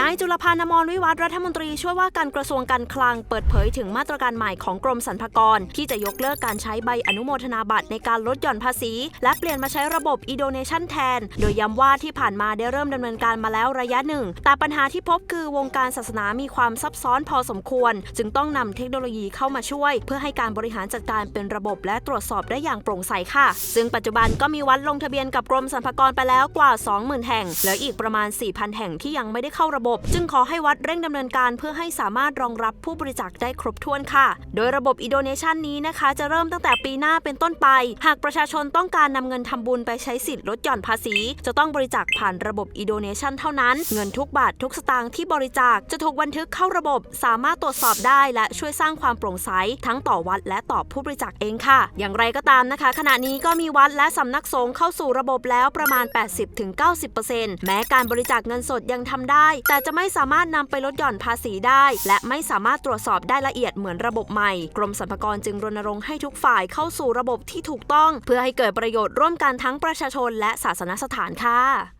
นายจุลพันธ์อมรวิวัฒน์รัฐมนตรีช่วยว่าการกระทรวงการคลังเปิดเผยถึงมาตรการใหม่ของกรมสรรพากร ที่จะยกเลิกการใช้ใบอนุโมทนาบัตรในการลดหย่อนภาษี และเปลี่ยนมาใช้ระบบ e-donation แทน โดยย้ำว่าที่ผ่านมาได้เริ่มดำเนินการมาแล้วระยะหนึ่ง แต่ปัญหาที่พบคือวงการศาสนามีความซับซ้อนพอสมควร จึงต้องนำเทคโนโลยีเข้ามาช่วย เพื่อให้การบริหารจัดการเป็นระบบและตรวจสอบได้อย่างโปร่งใสค่ะ ซึ่งปัจจุบันก็มีวัดลงทะเบียนกับกรมสรรพากรไปแล้วกว่า 20,000 แห่งเหลืออีกประมาณ 4,000 แห่งที่ยังไม่ได้เข้าระบบจึงขอให้วัดเร่งดำเนินการเพื่อให้สามารถรองรับผู้บริจาคได้ครบถ้วนค่ะ โดยระบบ e-donation นี้นะคะ จะเริ่มตั้งแต่ปีหน้าเป็นต้นไป หากประชาชนต้องการนำเงินทำบุญไปใช้สิทธิ์ลดหย่อนภาษี จะต้องบริจาคผ่านระบบ e-donation เท่านั้น เงินทุกบาททุกสตางค์ที่บริจาคจะถูกบันทึกเข้าระบบ สามารถตรวจสอบได้และช่วยสร้างความโปร่งใสทั้งต่อวัดและต่อผู้บริจาคเองค่ะ อย่างไรก็ตามนะคะ ขณะนี้ก็มีวัดและสำนักสงฆ์เข้าสู่ระบบแล้วประมาณ 80-90%แม้การบริจาคเงินสดยังทำได้ แต่แต่จะไม่สามารถนำไปลดหย่อนภาษีได้ และไม่สามารถตรวจสอบได้ละเอียดเหมือนระบบใหม่ กรมสรรพากรจึงรณรงค์ให้ทุกฝ่ายเข้าสู่ระบบที่ถูกต้อง เพื่อให้เกิดประโยชน์ร่วมกันทั้งประชาชนและศาสนสถานค่ะ